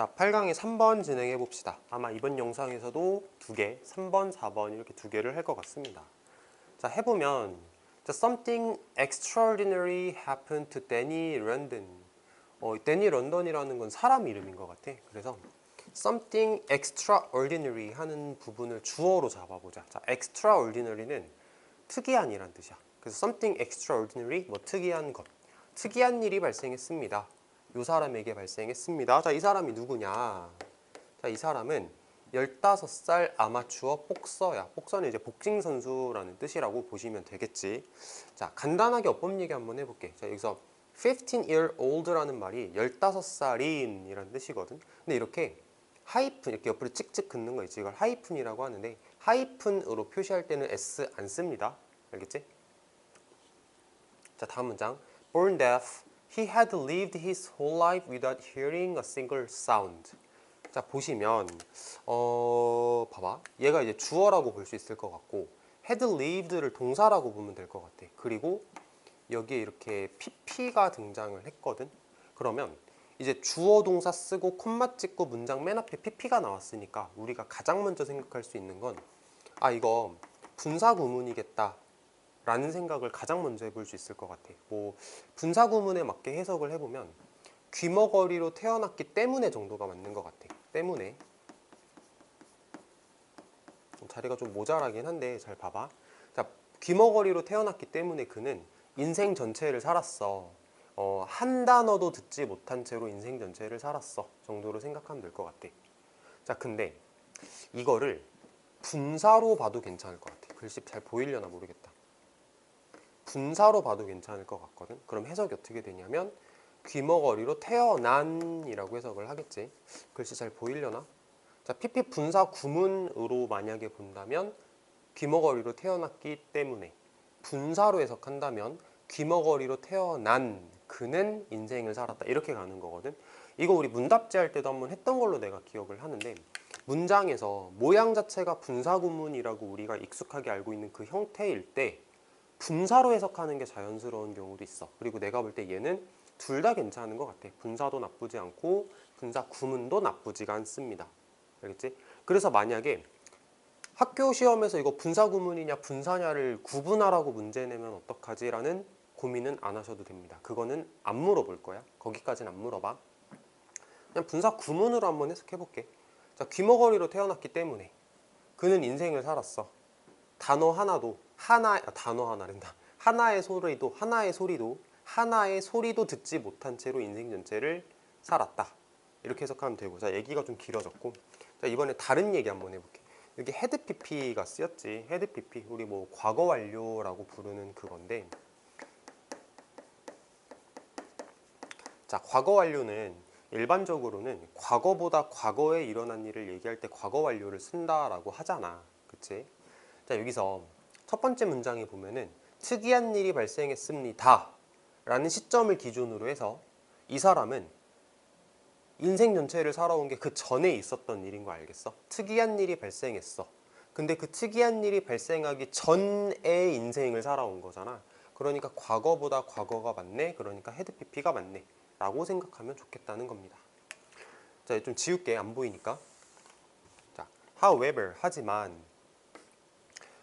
자, 8강의 3번 진행해 봅시다. 아마 이번 영상에서도 두 개, 3번, 4번 이렇게 두 개를 할 것 같습니다. 자, 해보면 자, Something extraordinary happened to Danny London. 어, 데니 런던이라는 건 사람 이름인 것 같아. 그래서 something extraordinary 하는 부분을 주어로 잡아보자. 자, extraordinary는 특이한 이란 뜻이야. 그래서 something extraordinary, 뭐 특이한 것. 특이한 일이 발생했습니다. 이 사람에게 발생했습니다. 자, 이 사람이 누구냐? 자, 이 사람은 15살 아마추어 복서야. 복서는 이제 복싱 선수라는 뜻이라고 보시면 되겠지. 자, 간단하게 어법 얘기 한번 해볼게. 자, 여기서 15 year old라는 말이 15살인 이라는 뜻이거든. 근데 이렇게 하이픈 이렇게 옆으로 찍찍 긋는 거 있지. 이걸 하이픈이라고 하는데 하이픈으로 표시할 때는 s 안 씁니다. 알겠지? 자, 다음 문장. Born deaf, he had lived his whole life without hearing a single sound. 자, 보시면 어, 봐봐. 얘가 이제 주어라고 볼 수 있을 것 같고 had lived를 동사라고 보면 될 것 같아. 그리고 여기에 이렇게 pp가 등장을 했거든. 그러면 이제 주어 동사 쓰고 콤마 찍고 문장 맨 앞에 pp가 나왔으니까 우리가 가장 먼저 생각할 수 있는 건 아 이거 분사 구문이겠다 라는 생각을 가장 먼저 해볼 수 있을 것 같아 뭐 분사 구문에 맞게 해석을 해보면 귀머거리로 태어났기 때문에 정도가 맞는 것 같아 때문에. 자리가 좀 모자라긴 한데 잘 봐봐. 자 귀머거리로 태어났기 때문에 그는 인생 전체를 살았어. 어, 한 단어도 듣지 못한 채로 인생 전체를 살았어 정도로 생각하면 될 것 같아. 자 근데 이거를 분사로 봐도 괜찮을 것 같아. 글씨 잘 보이려나 모르겠다 분사로 봐도 괜찮을 것 같거든. 그럼 해석이 어떻게 되냐면 귀머거리로 태어난이라고 해석을 하겠지. 글씨 잘 보이려나? 자 PP 분사 구문으로 만약에 본다면 귀머거리로 태어났기 때문에 분사로 해석한다면 귀머거리로 태어난 그는 인생을 살았다. 이렇게 가는 거거든. 이거 우리 문답지 할 때도 한번 했던 걸로 내가 기억을 하는데 문장에서 모양 자체가 분사 구문이라고 우리가 익숙하게 알고 있는 그 형태일 때 분사로 해석하는 게 자연스러운 경우도 있어. 그리고 내가 볼 때 얘는 둘 다 괜찮은 것 같아. 분사도 나쁘지 않고 분사 구문도 나쁘지가 않습니다. 알겠지? 그래서 만약에 학교 시험에서 이거 분사 구문이냐 분사냐를 구분하라고 문제 내면 어떡하지? 라는 고민은 안 하셔도 됩니다. 그거는 안 물어볼 거야. 거기까지는 안 물어봐. 그냥 분사 구문으로 한번 해석해 볼게. 자 귀머거리로 태어났기 때문에 그는 인생을 살았어. 단어 하나도 하나 아, 단어 하나랜다. 하나의 소리도 하나의 소리도 하나의 소리도 듣지 못한 채로 인생 전체를 살았다. 이렇게 해석하면 되고. 자 얘기가 좀 길어졌고. 자 이번에 다른 얘기 한번 해볼게 여기 헤드 PP가 쓰였지. 헤드 PP 우리 뭐 과거 완료라고 부르는 그건데. 자 과거 완료는 일반적으로는 과거보다 과거에 일어난 일을 얘기할 때 과거 완료를 쓴다라고 하잖아. 그치? 자 여기서 첫 번째 문장에 보면은 특이한 일이 발생했습니다. 라는 시점을 기준으로 해서 이 사람은 인생 전체를 살아온 게 그 전에 있었던 일인 거 알겠어? 특이한 일이 발생했어. 근데 그 특이한 일이 발생하기 전에 인생을 살아온 거잖아. 그러니까 과거보다 과거가 맞네? 그러니까 헤드 PP가 맞네? 라고 생각하면 좋겠다는 겁니다. 자 좀 지울게. 안 보이니까. 자 however 하지만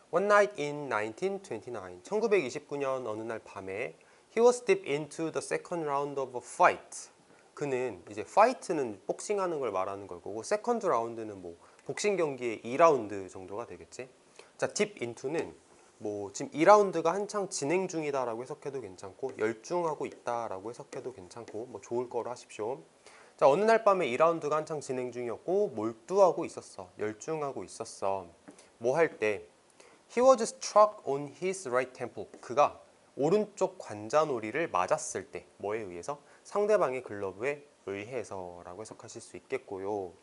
One night in 1929 1929년 어느 날 밤에 He was deep into the second round of a fight 그는 이제 fight는 복싱하는 걸 말하는 걸 거고 second round는 뭐 복싱 경기의 2라운드 정도가 되겠지 자 deep into는 뭐 지금 2라운드가 한창 진행 중이다라고 해석해도 괜찮고 열중하고 있다라고 해석해도 괜찮고 뭐 좋을 거로 하십시오. 자 어느 날 밤에 2라운드가 한창 진행 중이었고 몰두하고 있었어. 열중하고 있었어. 뭐 할 때 He was struck on his right temple. 그가 오른쪽 관자놀이를 맞았을 때 뭐에 의해서? 상대방의 글러브에 의해서라고 해석하실 수 있겠고요.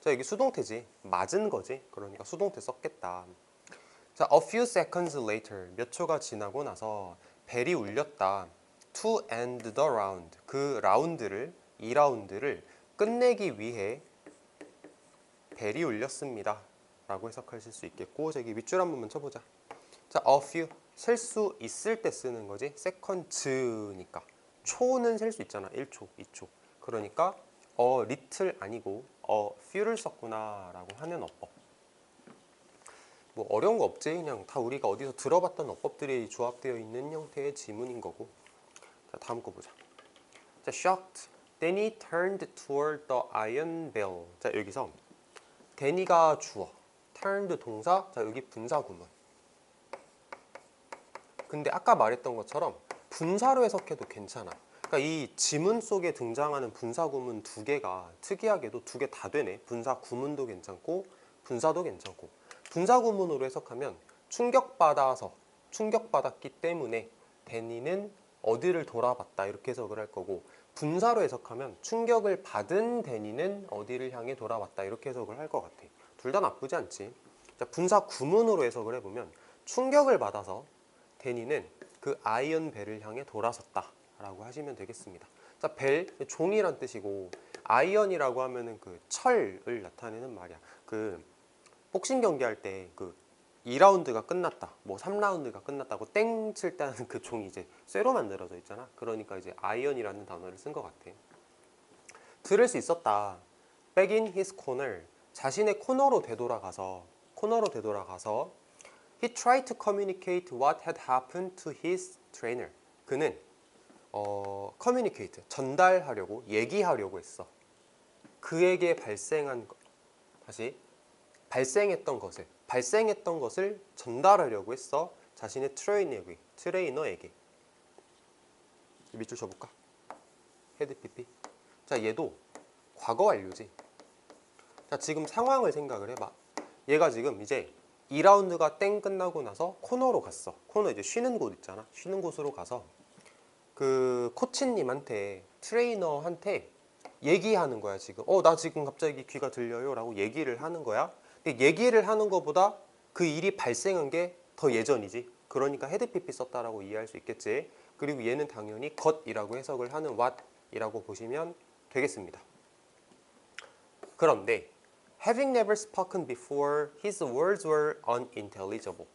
자 여기 수동태지. 맞은 거지. 그러니까 수동태 썼겠다. 자, a few seconds later 몇 초가 지나고 나서 벨이 울렸다. To end the round 그 라운드를 2라운드를 끝내기 위해 벨이 울렸습니다. 라고 해석하실 수 있겠고 저기 윗줄 한 번만 쳐보자. 자, a few 셀 수 있을 때 쓰는 거지. seconds니까 초는 셀 수 있잖아. 1초, 2초. 그러니까 a little 아니고 a few를 썼구나 라고 하는 어법. 뭐 어려운 거 없지 그냥 다 우리가 어디서 들어봤던 어법들이 조합되어 있는 형태의 지문인 거고. 자 다음 거 보자. 자 shocked. Danny turned toward the iron bell. 자 여기서 데니가 주어, turned 동사, 자 여기 분사 구문. 근데 아까 말했던 것처럼 분사로 해석해도 괜찮아. 그러니까 이 지문 속에 등장하는 분사 구문 두 개가 특이하게도 두 개 다 되네. 분사 구문도 괜찮고 분사도 괜찮고. 분사 구문으로 해석하면 충격받아서 충격받았기 때문에 데니는 어디를 돌아봤다 이렇게 해석을 할 거고 분사로 해석하면 충격을 받은 데니는 어디를 향해 돌아왔다 이렇게 해석을 할 것 같아. 둘 다 나쁘지 않지. 자, 분사 구문으로 해석을 해보면 충격을 받아서 데니는 그 아이언 벨을 향해 돌아섰다 라고 하시면 되겠습니다. 자, 벨 종이란 뜻이고 아이언이라고 하면은 그 철을 나타내는 말이야. 그 복싱 경기할 때 그 2라운드가 끝났다, 뭐 3라운드가 끝났다고 땡 칠 때 하는 그 종이 이제 쇠로 만들어져 있잖아. 그러니까 이제 아이언이라는 단어를 쓴 것 같아. 들을 수 있었다. Back in his corner. 자신의 코너로 되돌아가서 코너로 되돌아가서 He tried to communicate what had happened to his trainer. 그는 어, communicate 전달하려고 얘기하려고 했어. 그에게 발생한 것 다시 발생했던 것을 발생했던 것을 전달하려고 했어. 자신의 트레이너에게 트레이너에게 밑줄 쳐볼까? 헤드 PP. 자 얘도 과거 완료지. 자 지금 상황을 생각을 해봐. 얘가 지금 이제 2라운드가 땡 끝나고 나서 코너로 갔어. 코너 이제 쉬는 곳 있잖아. 쉬는 곳으로 가서 그 코치님한테 트레이너한테 얘기하는 거야 지금. 어 나 지금 갑자기 귀가 들려요 라고 얘기를 하는 거야. 근데 얘기를 하는 것보다 그 일이 발생한 게 더 예전이지. 그러니까 헤드피피 썼다라고 이해할 수 있겠지. 그리고 얘는 당연히 것이라고 해석을 하는 what이라고 보시면 되겠습니다. 그런데 having never spoken before, his words were unintelligible.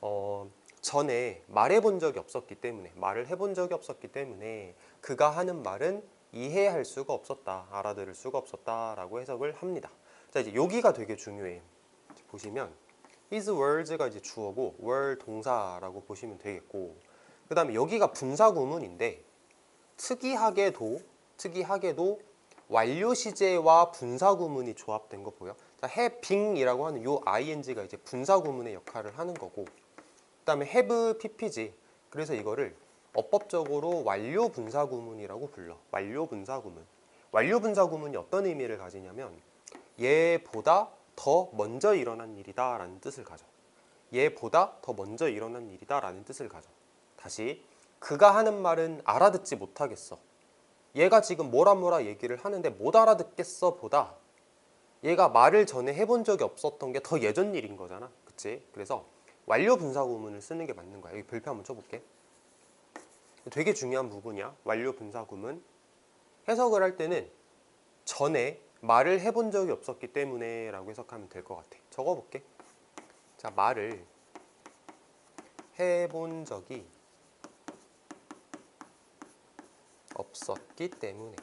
어, 전에 말해본 적이 없었기 때문에 말을 해본 적이 없었기 때문에 그가 하는 말은 이해할 수가 없었다, 알아들을 수가 없었다라고 해석을 합니다. 자 이제 여기가 되게 중요해. 보시면 his words가 이제 주어고 were 동사라고 보시면 되겠고 그 다음에 여기가 분사 구문인데 특이하게도 특이하게도 완료 시제와 분사 구문이 조합된 거 보여? 자, having이라고 하는 요 ing가 이제 분사 구문의 역할을 하는 거고 그다음에 have ppg 그래서 이거를 어법적으로 완료 분사 구문이라고 불러. 완료 분사 구문. 완료 분사 구문이 어떤 의미를 가지냐면 얘보다 더 먼저 일어난 일이다 라는 뜻을 가져. 얘보다 더 먼저 일어난 일이다 라는 뜻을 가져. 다시 그가 하는 말은 알아듣지 못하겠어. 얘가 지금 뭐라 뭐라 얘기를 하는데 못 알아듣겠어 보다 얘가 말을 전에 해본 적이 없었던 게 더 예전 일인 거잖아. 그치? 그래서 완료 분사 구문을 쓰는 게 맞는 거야. 여기 별표 한번 쳐볼게. 되게 중요한 부분이야. 완료 분사 구문. 해석을 할 때는 전에 말을 해본 적이 없었기 때문에 라고 해석하면 될 것 같아. 적어볼게. 자, 말을 해본 적이 없었기 때문에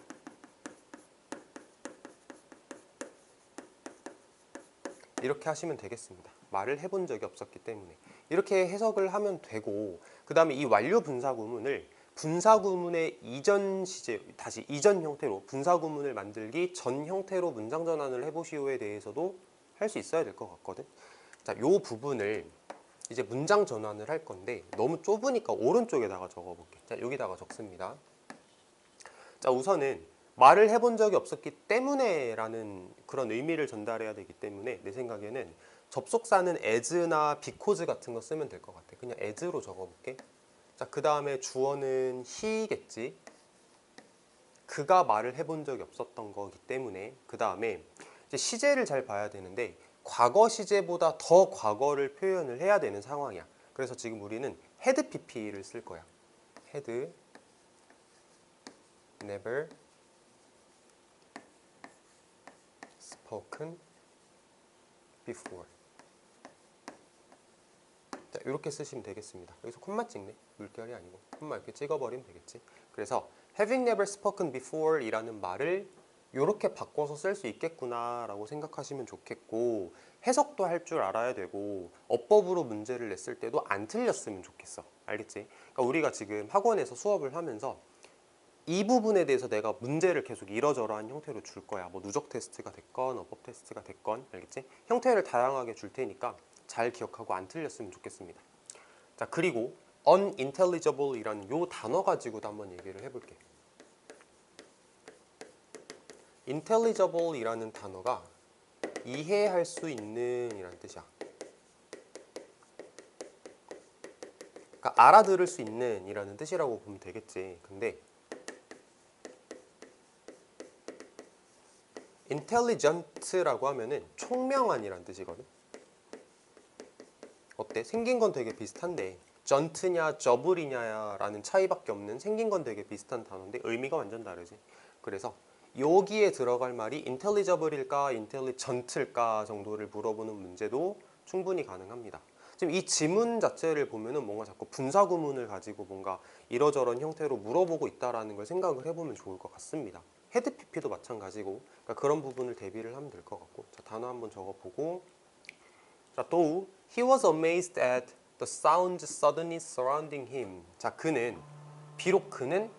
이렇게 하시면 되겠습니다. 말을 해본 적이 없었기 때문에 이렇게 해석을 하면 되고 그 다음에 이 완료 분사 구문을 분사 구문의 이전 시제 다시 이전 형태로 분사 구문을 만들기 전 형태로 문장 전환을 해보시오에 대해서도 할 수 있어야 될 것 같거든. 자, 요 부분을 이제 문장 전환을 할 건데 너무 좁으니까 오른쪽에다가 적어볼게. 자, 여기다가 적습니다. 자, 우선은 말을 해본 적이 없었기 때문에 라는 그런 의미를 전달해야 되기 때문에 내 생각에는 접속사는 as나 because 같은 거 쓰면 될 것 같아. 그냥 as로 적어볼게. 자, 그 다음에 주어는 he겠지. 그가 말을 해본 적이 없었던 거기 때문에 그 다음에 이제 시제를 잘 봐야 되는데 과거 시제보다 더 과거를 표현을 해야 되는 상황이야. 그래서 지금 우리는 had pp를 쓸 거야. had never spoken before. 자, 이렇게 쓰시면 되겠습니다. 여기서 콤마 찍네. 물결이 아니고 콤마 이렇게 찍어버리면 되겠지. 그래서 having never spoken before 이라는 말을 이렇게 바꿔서 쓸 수 있겠구나 라고 생각하시면 좋겠고 해석도 할 줄 알아야 되고 어법으로 문제를 냈을 때도 안 틀렸으면 좋겠어. 알겠지? 그러니까 우리가 지금 학원에서 수업을 하면서 이 부분에 대해서 내가 문제를 계속 이러저러한 형태로 줄 거야. 뭐 누적 테스트가 됐건 어법 테스트가 됐건 알겠지? 형태를 다양하게 줄 테니까 잘 기억하고 안 틀렸으면 좋겠습니다. 자 그리고 unintelligible이라는 요 단어 가지고도 한번 얘기를 해볼게. intelligible이라는 단어가 이해할 수 있는 이라는 뜻이야. 그러니까 알아들을 수 있는 이라는 뜻이라고 보면 되겠지. 근데 intelligent라고 하면은 총명한이라는 뜻이거든. 어때? 생긴 건 되게 비슷한데 전트냐 저블이냐라는 차이밖에 없는 생긴 건 되게 비슷한 단어인데 의미가 완전 다르지. 그래서 여기에 들어갈 말이 intelligible일까 intelligent일까 정도를 물어보는 문제도 충분히 가능합니다. 지금 이 지문 자체를 보면은 뭔가 자꾸 분사 구문을 가지고 뭔가 이러저런 형태로 물어보고 있다라는 걸 생각을 해보면 좋을 것 같습니다. 헤드 PP도 마찬가지고 그러니까 그런 부분을 대비를 하면 될 것 같고 자, 단어 한번 적어보고 자, 또 he was amazed at the sounds suddenly surrounding him. 자, 그는 비록 그는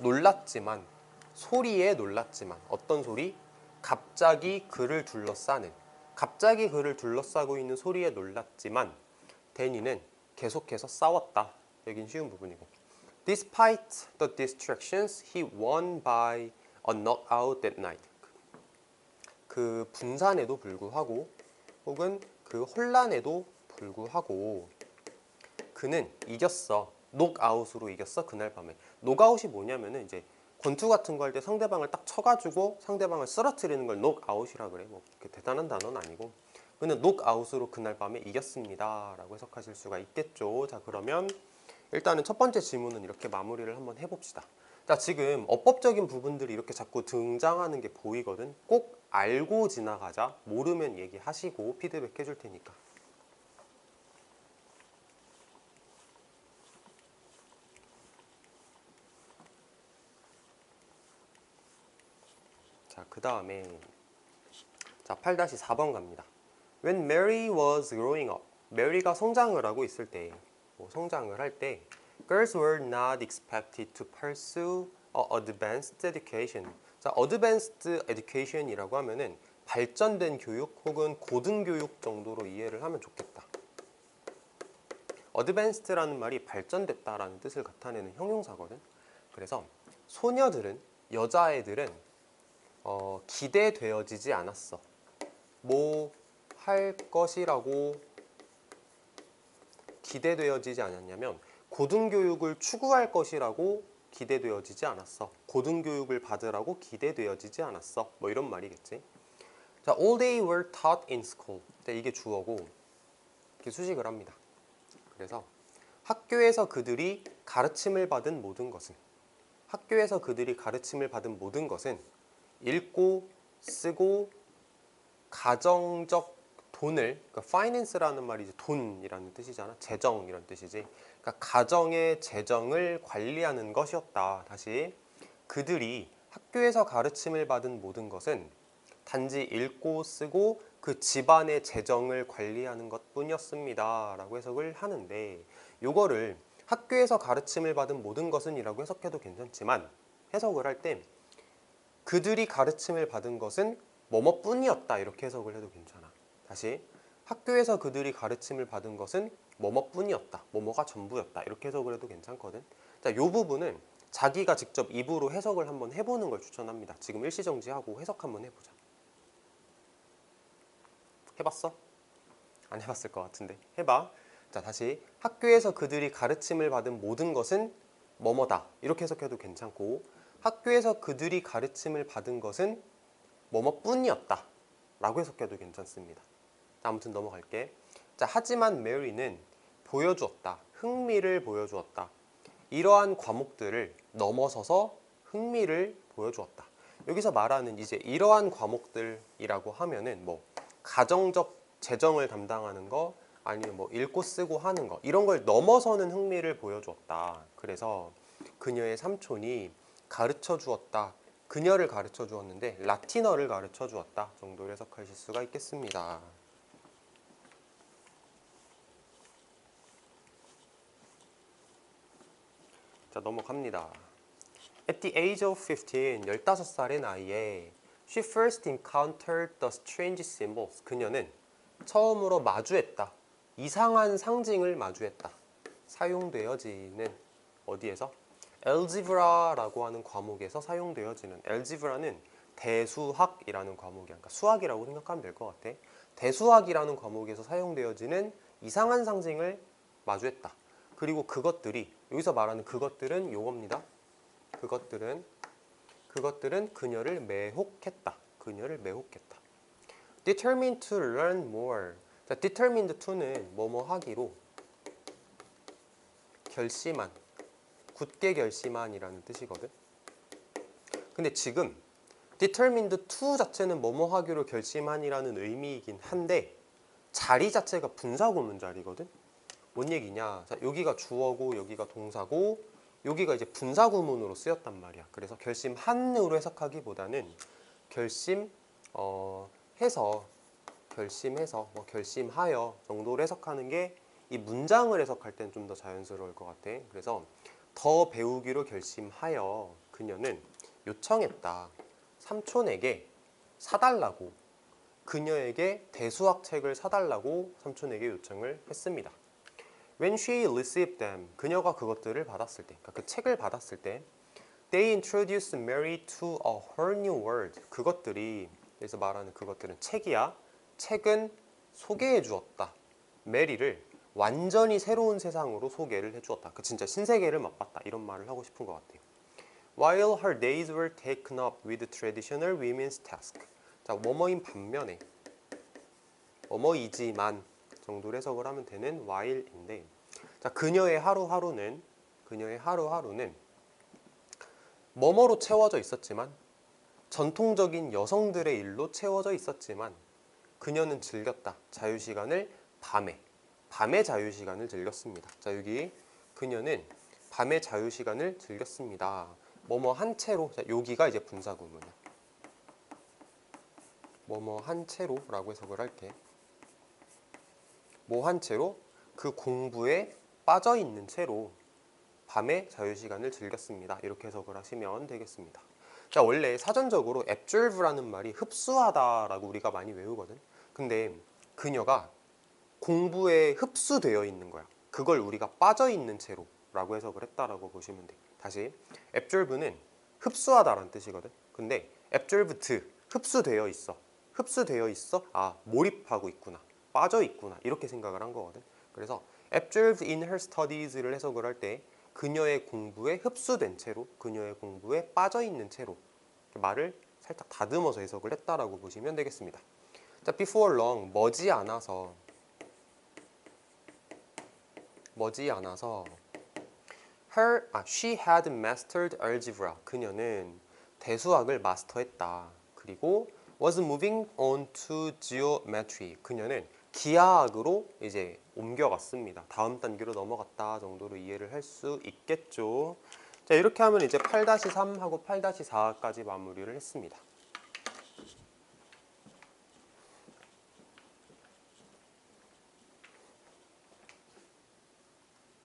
놀랐지만 소리에 놀랐지만 어떤 소리? 갑자기 그를 둘러싸는 갑자기 그를 둘러싸고 있는 소리에 놀랐지만 데니는 계속해서 싸웠다. 여긴 쉬운 부분이고. Despite the distractions, he won by a knockout that night. 그 분산에도 불구하고 혹은 그 혼란에도 불구하고 그는 이겼어. 녹아웃으로 이겼어 그날 밤에. 녹아웃이 뭐냐면은 이제 권투 같은 거 할 때 상대방을 딱 쳐가지고 상대방을 쓰러뜨리는 걸 녹아웃이라 그래. 뭐 대단한 단어는 아니고. 그는 녹아웃으로 그날 밤에 이겼습니다 라고 해석하실 수가 있겠죠. 자 그러면 일단은 첫 번째 질문은 이렇게 마무리를 한번 해봅시다. 자 지금 어법적인 부분들이 이렇게 자꾸 등장하는 게 보이거든. 꼭 알고 지나가자. 모르면 얘기하시고 피드백 해줄 테니까. 자, 그 다음에 자, 8-4번 갑니다. When Mary was growing up. 메리가 성장을 하고 있을 때, 뭐 성장을 할 때, girls were not expected to pursue advanced education. 자, advanced education이라고 하면은 발전된 교육 혹은 고등교육 정도로 이해를 하면 좋겠다. advanced라는 말이 발전됐다라는 뜻을 나타내는 형용사거든. 그래서 소녀들은 여자애들은 어, 기대되어지지 않았어. 뭐 할 것이라고 기대되어지지 않았냐면 고등교육을 추구할 것이라고 기대되어지지 않았어. 고등교육을 받으라고 기대되어지지 않았어. 뭐 이런 말이겠지. 자, all they were taught in school. 자, 이게 주어고 이렇게 수식을 합니다. 그래서 학교에서 그들이 가르침을 받은 모든 것은 학교에서 그들이 가르침을 받은 모든 것은 읽고 쓰고 가정적 돈을 그러니까 finance라는 말이 이제 돈이라는 뜻이잖아. 재정이라는 뜻이지. 그러니까 가정의 재정을 관리하는 것이었다. 다시 그들이 학교에서 가르침을 받은 모든 것은 단지 읽고 쓰고 그 집안의 재정을 관리하는 것뿐이었습니다 라고 해석을 하는데 요거를 학교에서 가르침을 받은 모든 것은 이라고 해석해도 괜찮지만 해석을 할 때 그들이 가르침을 받은 것은 뭐뭐뿐이었다 이렇게 해석을 해도 괜찮아. 다시 학교에서 그들이 가르침을 받은 것은 뭐뭐뿐이었다. 뭐뭐가 전부였다. 이렇게 해석을 해도 괜찮거든. 자, 이 부분은 자기가 직접 입으로 해석을 한번 해보는 걸 추천합니다. 지금 일시정지하고 해석 한번 해보자. 해봤어? 안 해봤을 것 같은데 해봐. 자, 다시 학교에서 그들이 가르침을 받은 모든 것은 뭐뭐다. 이렇게 해석해도 괜찮고 학교에서 그들이 가르침을 받은 것은 뭐뭐뿐이었다. 라고 해석해도 괜찮습니다. 자, 아무튼 넘어갈게. 자, 하지만 메리는 보여주었다. 흥미를 보여주었다. 이러한 과목들을 넘어서서 흥미를 보여주었다. 여기서 말하는 이제 이러한 과목들이라고 하면은 뭐 가정적 재정을 담당하는 거 아니면 뭐 읽고 쓰고 하는 거 이런 걸 넘어서는 흥미를 보여주었다. 그래서 그녀의 삼촌이 가르쳐 주었다. 그녀를 가르쳐 주었는데 라틴어를 가르쳐 주었다 정도로 해석하실 수가 있겠습니다. 자 넘어갑니다. At the age of 15, 15살의 나이에 she first encountered the strange symbols. 그녀는 처음으로 마주했다. 이상한 상징을 마주했다. 사용되어지는 어디에서? 엘지브라라고 하는 과목에서 사용되어지는 엘지브라는 대수학이라는 과목이야. 그러니까 수학이라고 생각하면 될 것 같아. 대수학이라는 과목에서 사용되어지는 이상한 상징을 마주했다. 그리고 그것들이 여기서 말하는 그것들은 요겁니다. 그것들은 그것들은 그녀를 매혹했다. 그녀를 매혹했다. Determined to learn more. 자, determined to는 뭐뭐 하기로 결심한, 굳게 결심한이라는 뜻이거든. 근데 지금 determined to 자체는 뭐뭐 하기로 결심한이라는 의미이긴 한데 자리 자체가 분사구문 자리거든. 뭔 얘기냐? 자, 여기가 주어고 여기가 동사고 여기가 이제 분사구문으로 쓰였단 말이야. 그래서 결심한으로 해석하기보다는 결심 어, 해서 결심해서 뭐 결심하여 정도로 해석하는 게 이 문장을 해석할 때는 좀더 자연스러울 것 같아. 그래서 더 배우기로 결심하여 그녀는 요청했다. 삼촌에게 사달라고 그녀에게 대수학 책을 사달라고 삼촌에게 요청을 했습니다. When she received them, 그녀가 그것들을 받았을 때, 그러니까 그 책을 받았을 때, they introduced Mary to a whole new world. 그것들이 여기서 말하는 그것들은 책이야. 책은 소개해 주었다. 메리를 완전히 새로운 세상으로 소개를 해 주었다. 그 진짜 신세계를 맛봤다. 이런 말을 하고 싶은 것 같아요. While her days were taken up with traditional women's task. 자, 뭐뭐인 반면에 뭐뭐이지만 정도로 해석을 하면 되는 while인데 자, 그녀의 하루하루는 그녀의 하루하루는 뭐뭐로 채워져 있었지만 전통적인 여성들의 일로 채워져 있었지만 그녀는 즐겼다. 자유 시간을 밤에 밤의 자유 시간을 즐겼습니다. 자, 여기 그녀는 밤의 자유 시간을 즐겼습니다. 뭐뭐 한 채로 자, 여기가 이제 분사 구문이야. 뭐뭐 한 채로라고 해석을 할게. 뭐 한 채로 그 공부에 빠져 있는 채로 밤에 자유 시간을 즐겼습니다. 이렇게 해석을 하시면 되겠습니다. 자, 원래 사전적으로 absorbe라는 말이 흡수하다라고 우리가 많이 외우거든. 근데 그녀가 공부에 흡수되어 있는 거야. 그걸 우리가 빠져 있는 채로 라고 해석을 했다라고 보시면 돼. 다시 absorbe는 흡수하다라는 뜻이거든. 근데 absorbed 흡수되어 있어. 흡수되어 있어? 아, 몰입하고 있구나. 빠져 있구나. 이렇게 생각을 한 거거든. 그래서 absorbed in her studies를 해석을 할 때 그녀의 공부에 흡수된 채로, 그녀의 공부에 빠져 있는 채로 말을 살짝 다듬어서 해석을 했다라고 보시면 되겠습니다. 자, before long 머지 않아서 머지 않아서 her 아, she had mastered algebra. 그녀는 대수학을 마스터했다. 그리고 was moving on to geometry. 그녀는 기하학으로 이제 옮겨갔습니다. 다음 단계로 넘어갔다 정도로 이해를 할 수 있겠죠. 자, 이렇게 하면 이제 8-3하고 8-4까지 마무리를 했습니다.